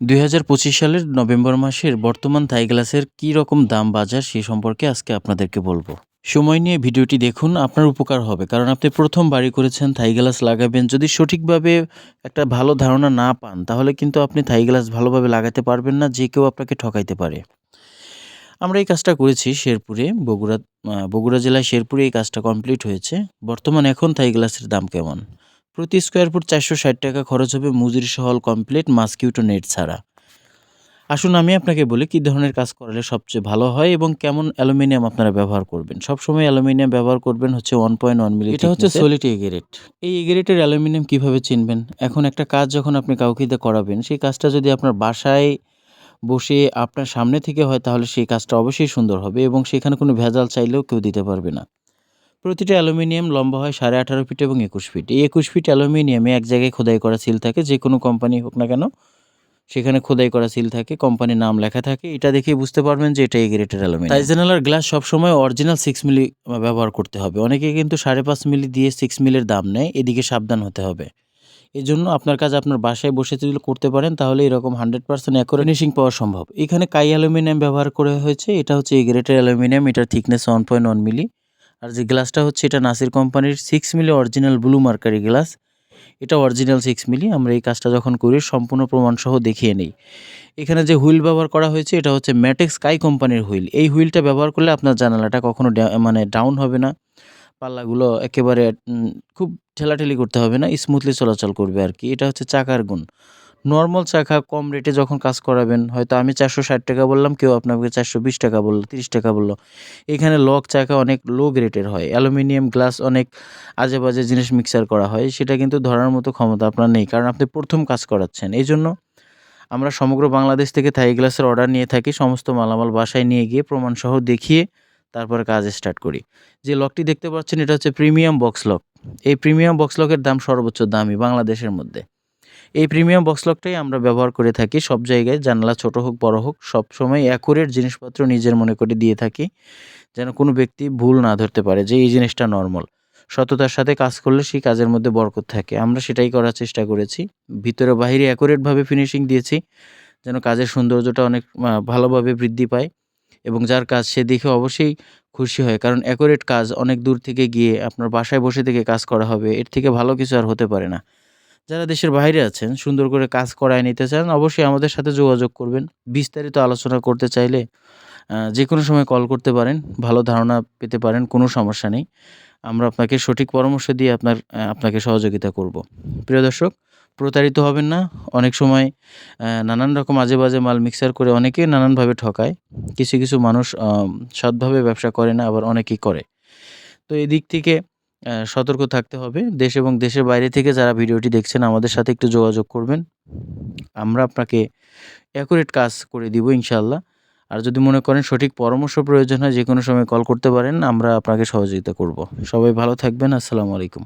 দুই হাজার পঁচিশ সালের নভেম্বর মাসের বর্তমান থাই গ্লাসের কী রকম দাম বাজার সে সম্পর্কে আজকে আপনাদেরকে বলব। সময় নিয়ে ভিডিওটি দেখুন, আপনার উপকার হবে। কারণ আপনি প্রথম বাড়ি করেছেন, থাই গ্লাস লাগাবেন, যদি সঠিকভাবে একটা ভালো ধারণা না পান, তাহলে কিন্তু আপনি থাই গ্লাস ভালোভাবে লাগাতে পারবেন না, যে কেউ আপনাকে ঠকাইতে পারে। আমরা এই কাজটা করেছি শেরপুরে, বগুড়া বগুড়া জেলায় শেরপুরে এই কাজটা কমপ্লিট হয়েছে। বর্তমান এখন থাই গ্লাসের দাম কেমন? প্রতি স্কোয়ার ফুট চারশো ষাট টাকা খরচ হবে মজুরি সহল কমপ্লিট মাস্কিউটো নেট ছাড়া। আসুন আমি আপনাকে বলি কী ধরনের কাজ করলে সবচেয়ে ভালো হয় এবং কেমন অ্যালুমিনিয়াম আপনারা ব্যবহার করবেন। সবসময় অ্যালুমিনিয়াম ব্যবহার করবেন হচ্ছে ওয়ান পয়েন্ট ওয়ান মিলি এটা হচ্ছে সলিড এগেরেট এই এগেরেটের অ্যালুমিনিয়াম কীভাবে চিনবেন? এখন একটা কাজ যখন আপনি কাউকে দিয়ে করাবেন সেই কাজটা যদি আপনার বাসায় বসে আপনার সামনে থেকে হয় তাহলে সেই কাজটা অবশ্যই সুন্দর হবে এবং সেখানে কোনো ভেজাল চাইলেও কেউ দিতে পারবে না। প্রতিটা অ্যালুমিনিয়াম লম্বা হয় সাড়ে আঠারো ফিট এবং একুশ ফিট। এই একুশ ফিট অ্যালুমিনিয়ামে এক জায়গায় খোদাই করা সিল থাকে, যে কোনো কোম্পানি হোক না কেন, সেখানে খোদাই করা সিল থাকে, কোম্পানির নাম লেখা থাকে। এটা দেখেই বুঝতে পারবেন যে এটা এই গ্রেটের অ্যালুমিনিয়াম। টাইজেনালার গ্লাস সবসময় অরিজিনাল সিক্স মিলি ব্যবহার করতে হবে। অনেকে কিন্তু সাড়ে পাঁচ মিলি দিয়ে সিক্স মিলের দাম নেয়, এদিকে সাবধান হতে হবে। এই জন্য আপনার কাজ আপনার বাসায় বসে যদি করতে পারেন, তাহলে এরকম হান্ড্রেড পার্সেন্ট অ্যাকোরেট ফিনিশিং পাওয়া সম্ভব। এখানে কাই অ্যালুমিনিয়াম ব্যবহার করা হয়েছে, এটা হচ্ছে এই গ্রেটের অ্যালুমিনিয়াম, এটার thickness one point one milli আর যে গ্লাসটা হচ্ছে এটা নাসির কোম্পানির six milli original blue mercury glass. এটা অরিজিনাল সিক্স মিলি। আমরা এই কাজটা যখন করি, সম্পূর্ণ প্রমাণসহ দেখিয়ে নেই। এখানে যে হুইল ব্যবহার করা হয়েছে, এটা হচ্ছে ম্যাটেক্স স্কাই কোম্পানির হুইল। এই হুইলটা ব্যবহার করলে আপনার জানালাটা কখনো মানে ডাউন হবে না। পাল্লাগুলো একেবারে খুব ঠেলাঠেলি করতে হবে না। স্মুথলি চলাচল করবে আর কি এটা হচ্ছে চাকার গুণ। নর্মাল চাকা কম রেটে যখন কাজ করাবেন, হয়তো আমি চারশো ষাট টাকা বললাম, কেউ আপনাকে চারশো বিশ টাকা বলল, তিরিশ টাকা বলল। এখানে লক চাকা অনেক লো গ্রেটের হয়। অ্যালুমিনিয়াম গ্লাস অনেক আজে বাজে জিনিস মিক্সার করা হয়, সেটা কিন্তু ধরার মতো ক্ষমতা আপনার নেই, কারণ আপনি প্রথম কাজ করাচ্ছেন। এই জন্য আমরা সমগ্র বাংলাদেশ থেকে থাই গ্লাসের অর্ডার নিয়ে থাকি, সমস্ত মালামাল বাসায় নিয়ে গিয়ে প্রমাণসহ দেখিয়ে তারপরে কাজ স্টার্ট করি। যে লকটি দেখতে পাচ্ছেন, এটা হচ্ছে প্রিমিয়াম বক্স লক এই প্রিমিয়াম বক্স লকের দাম সর্বোচ্চ দামি বাংলাদেশের মধ্যে। এই প্রিমিয়াম বক্স লকটাই আমরা ব্যবহার করে থাকি, সব জায়গায়, জানলা ছোট হোক, বড় হোক, সব সময় অ্যাকুরেট জিনিসপত্র নিজের মনে করে দিয়ে থাকি, যেন কোনো ব্যক্তি ভুল না ধরতে পারে যে এই জিনিসটা নর্মাল। সততার সাথে কাজ করলে সেই কাজের মধ্যে বরকত থাকে। আমরা সেটাই করার চেষ্টা করেছি। ভিতরে বাহিরে অ্যাকুরেটভাবে ফিনিশিং দিয়েছি, যেন কাজের সৌন্দর্যটা অনেক ভালোভাবে বৃদ্ধি পায় এবং যার কাজ সে দেখে অবশ্যই খুশি হয়। কারণ অ্যাকুরেট কাজ অনেক দূর থেকে গিয়ে আপনার বাসায় বসে থেকে কাজ করা হবে, এর থেকে ভালো কিছু আর হতে পারে না। যারা দেশের বাইরে আছেন, সুন্দর করে কাজ করায় নিতে চান, অবশ্যই আমাদের সাথে যোগাযোগ করবেন। বিস্তারিত আলোচনা করতে চাইলে যে কোনো সময় কল করতে পারেন, ভালো ধারণা পেতে পারেন, কোনো সমস্যা নেই। আমরা আপনাকে সঠিক পরামর্শ দিয়ে আপনার আপনাকে সহযোগিতা করব। প্রিয় দর্শক, প্রতারিত হবেন না। অনেক সময় নানান রকম আজে বাজে মাল মিক্সার করে অনেকেই নানানভাবে ঠকায়। কিছু কিছু মানুষ সৎভাবে ব্যবসা করে না, আবার অনেকেই করে। তো এই দিক থেকে সতর্ক থাকতে হবে। দেশ এবং দেশের বাইরে থেকে যারা ভিডিওটি দেখছেন, আমাদের সাথে একটু যোগাযোগ করবেন। আমরা আপনাকে অ্যাকুরেট কাজ করে দিব ইনশাল্লাহ আর যদি মনে করেন সঠিক পরামর্শ প্রয়োজন হয় যে কোনো সময় কল করতে পারেন, আমরা আপনাকে সহযোগিতা করব। সবাই ভালো থাকবেন। আসসালামু আলাইকুম।